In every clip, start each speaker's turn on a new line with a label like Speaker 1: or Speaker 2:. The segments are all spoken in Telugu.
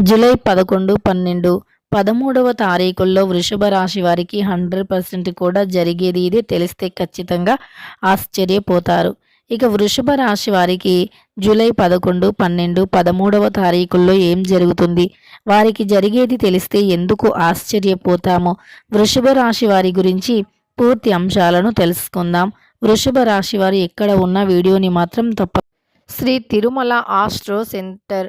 Speaker 1: జూలై పదకొండు పన్నెండు పదమూడవ తారీఖుల్లో వృషభ రాశి వారికి హండ్రెడ్ పర్సెంట్ కూడా జరిగేది ఇది తెలిస్తే ఖచ్చితంగా ఆశ్చర్యపోతారు. ఇక వృషభ రాశి వారికి జూలై పదకొండు పన్నెండు పదమూడవ తారీఖుల్లో ఏం జరుగుతుంది? వారికి జరిగేది తెలిస్తే ఎందుకు ఆశ్చర్యపోతామో? వృషభ రాశి వారి గురించి పూర్తి అంశాలను తెలుసుకుందాం. వృషభ రాశి వారు ఎక్కడ ఉన్న వీడియోని మాత్రం తప్ప Shri Tirumala astro centre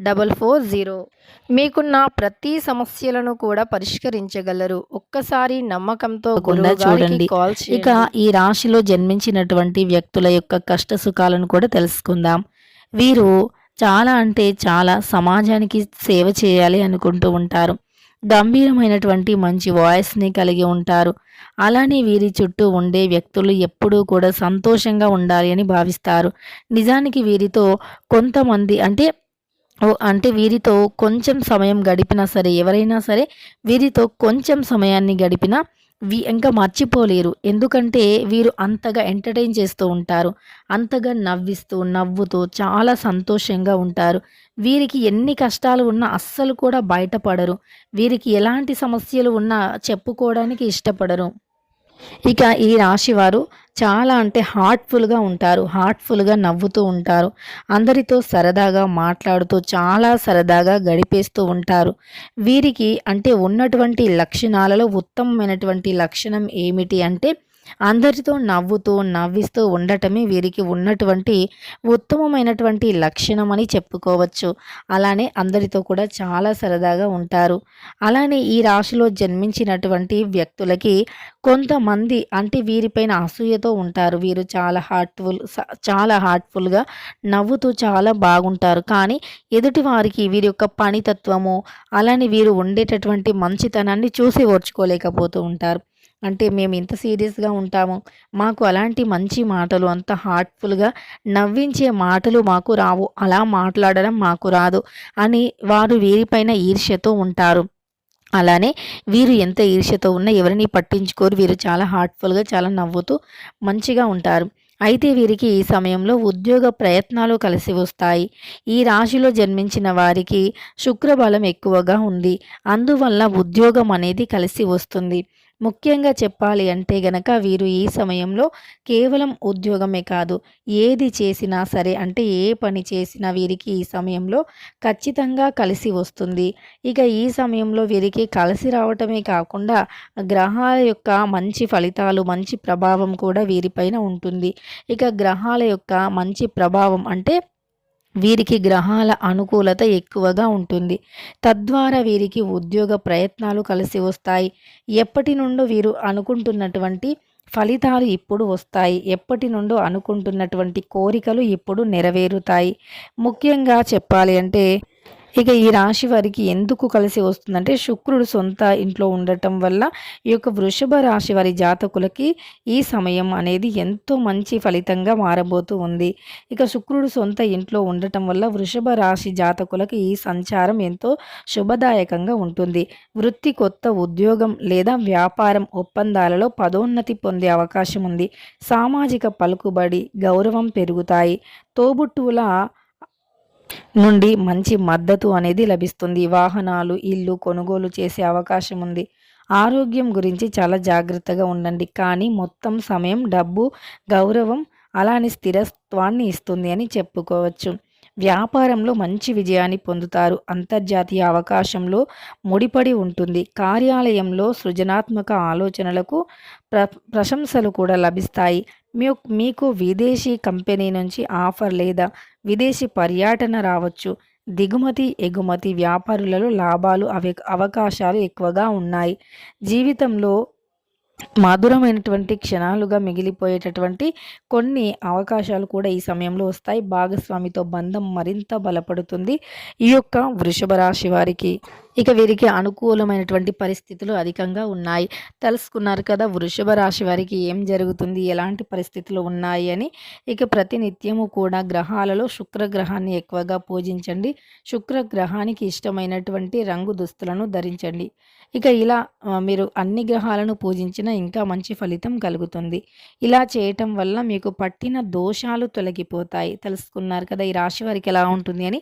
Speaker 1: double four zero. మీకున్న ప్రతి సమస్యలను కూడా పరిష్కరించగలరు. ఒక్కసారి నమ్మకంతో
Speaker 2: చూడండి. ఇక ఈ రాశిలో జన్మించినటువంటి వ్యక్తుల యొక్క కష్ట సుఖాలను కూడా తెలుసుకుందాం. వీరు చాలా అంటే చాలా సమాజానికి సేవ చేయాలి అనుకుంటూ ఉంటారు. గంభీరమైనటువంటి మంచి వాయిస్ని కలిగి ఉంటారు. అలానే వీరి చుట్టూ ఉండే వ్యక్తులు ఎప్పుడూ కూడా సంతోషంగా ఉండాలి అని భావిస్తారు. నిజానికి వీరితో కొంతమంది అంటే అంటే వీరితో కొంచెం సమయం గడిపినా సరే ఎవరైనా సరే వీరితో కొంచెం సమయాన్ని గడిపినా వీ ఇంకా మర్చిపోలేరు. ఎందుకంటే వీరు అంతగా ఎంటర్టైన్ చేస్తూ ఉంటారు అంతగా నవ్విస్తూ నవ్వుతూ చాలా సంతోషంగా ఉంటారు. వీరికి ఎన్ని కష్టాలు ఉన్నా అస్సలు కూడా బయటపడరు. వీరికి ఎలాంటి సమస్యలు ఉన్నా చెప్పుకోవడానికి ఇష్టపడరు. ఇక ఈ రాశివారు చాలా అంటే హార్ట్ఫుల్గా ఉంటారు హార్ట్ఫుల్గా నవ్వుతూ ఉంటారు. అందరితో సరదాగా మాట్లాడుతూ చాలా సరదాగా గడిపేస్తూ ఉంటారు. వీరికి అంటే ఉన్నటువంటి లక్షణాలలో ఉత్తమమైనటువంటి లక్షణం ఏమిటి అంటే అందరితో నవ్వుతూ నవ్విస్తూ ఉండటమే వీరికి ఉన్నటువంటి ఉత్తమమైనటువంటి లక్షణం అని చెప్పుకోవచ్చు. అలానే అందరితో కూడా చాలా సరదాగా ఉంటారు. అలానే ఈ రాశిలో జన్మించినటువంటి వ్యక్తులకి కొంతమంది అంటే వీరిపైన అసూయతో ఉంటారు. వీరు చాలా హార్ట్ఫుల్ స- చాలా హార్ట్ఫుల్గా నవ్వుతూ చాలా బాగుంటారు. కానీ ఎదుటి వారికి వీరి యొక్క పనితత్వము అలానే వీరు ఉండేటటువంటి మంచితనాన్ని చూసి ఓర్చుకోలేకపోతూ ఉంటారు. అంటే మేము ఇంత సీరియస్గా ఉంటాము. మాకు అలాంటి మంచి మాటలు అంత హార్ట్ఫుల్గా నవ్వించే మాటలు మాకు రావు. అలా మాట్లాడడం మాకు రాదు అని వారు వీరిపైన ఈర్ష్యతో ఉంటారు. అలానే వీరు ఎంత ఈర్ష్యతో ఉన్నా ఎవరిని పట్టించుకోరు. వీరు చాలా హార్ట్ఫుల్గా చాలా నవ్వుతూ మంచిగా ఉంటారు. అయితే వీరికి ఈ సమయంలో ఉద్యోగ ప్రయత్నాలు కలిసి వస్తాయి. ఈ రాశిలో జన్మించిన వారికి శుక్రబలం ఎక్కువగా ఉంది. అందువల్ల ఉద్యోగం అనేది కలిసి వస్తుంది. ముఖ్యంగా చెప్పాలి అంటే గనక వీరు ఈ సమయంలో కేవలం ఉద్యోగమే కాదు ఏది చేసినా సరే అంటే ఏ పని చేసినా వీరికి ఈ సమయంలో ఖచ్చితంగా కలిసి వస్తుంది. ఇక ఈ సమయంలో వీరికి కలిసి రావటమే కాకుండా గ్రహాల యొక్క మంచి ఫలితాలు మంచి ప్రభావం కూడా వీరిపైన ఉంటుంది. ఇక గ్రహాల యొక్క మంచి ప్రభావం అంటే వీరికి గ్రహాల అనుకూలత ఎక్కువగా ఉంటుంది. తద్వారా వీరికి ఉద్యోగ ప్రయత్నాలు కలిసి వస్తాయి. ఎప్పటి నుండో వీరు అనుకుంటున్నటువంటి ఫలితాలు ఇప్పుడు వస్తాయి. ఎప్పటి నుండో అనుకుంటున్నటువంటి కోరికలు ఇప్పుడు నెరవేరుతాయి. ముఖ్యంగా చెప్పాలి అంటే ఇక ఈ రాశి వారికి ఎందుకు కలిసి వస్తుందంటే శుక్రుడు సొంత ఇంట్లో ఉండటం వల్ల ఈ యొక్క వృషభ రాశి వారి జాతకులకి ఈ సమయం అనేది ఎంతో మంచి ఫలితంగా మారబోతూ ఉంది. ఇక శుక్రుడు సొంత ఇంట్లో ఉండటం వల్ల వృషభ రాశి జాతకులకు ఈ సంచారం ఎంతో శుభదాయకంగా ఉంటుంది. వృత్తి కొత్త ఉద్యోగం లేదా వ్యాపారం ఒప్పందాలలో పదోన్నతి పొందే అవకాశం ఉంది. సామాజిక పలుకుబడి గౌరవం పెరుగుతాయి. తోబుట్టువుల నుండి మంచి మద్దతు అనేది లభిస్తుంది. వాహనాలు ఇల్లు కొనుగోలు చేసే అవకాశం ఉంది. ఆరోగ్యం గురించి చాలా జాగ్రత్తగా ఉండండి. కానీ మొత్తం సమయం డబ్బు గౌరవం అలానే స్థిరత్వాన్ని ఇస్తుంది అని చెప్పుకోవచ్చు. వ్యాపారంలో మంచి విజయాన్ని పొందుతారు. అంతర్జాతీయ అవకాశంలో ముడిపడి ఉంటుంది. కార్యాలయంలో సృజనాత్మక ఆలోచనలకు ప్ర ప్రశంసలు కూడా లభిస్తాయి. మీ మీకు విదేశీ కంపెనీ నుంచి ఆఫర్ లేదా విదేశీ పర్యటన రావచ్చు. దిగుమతి ఎగుమతి వ్యాపారులలో లాభాలు అవి అవకాశాలు ఎక్కువగా ఉన్నాయి. జీవితంలో మధురమైనటువంటి క్షణాలుగా మిగిలిపోయేటటువంటి కొన్ని అవకాశాలు కూడా ఈ సమయంలో వస్తాయి. భాగస్వామితో బంధం మరింత బలపడుతుంది. ఈ యొక్క వృషభ రాశి వారికి ఇక వీరికి అనుకూలమైనటువంటి పరిస్థితులు అధికంగా ఉన్నాయి. తెలుసుకున్నారు కదా వృషభ రాశి వారికి ఏం జరుగుతుంది ఎలాంటి పరిస్థితులు ఉన్నాయి అని. ఇక ప్రతినిత్యము కూడా గ్రహాలలో శుక్రగ్రహాన్ని ఎక్కువగా పూజించండి. శుక్రగ్రహానికి ఇష్టమైనటువంటి రంగు దుస్తులను ధరించండి. ఇక ఇలా మీరు అన్ని గ్రహాలను పూజించిన ఇంకా మంచి ఫలితం కలుగుతుంది. ఇలా చేయటం వల్ల మీకు పట్టిన దోషాలు తొలగిపోతాయి. తెలుసుకున్నారు కదా ఈ రాశి వారికి ఎలా ఉంటుంది అని.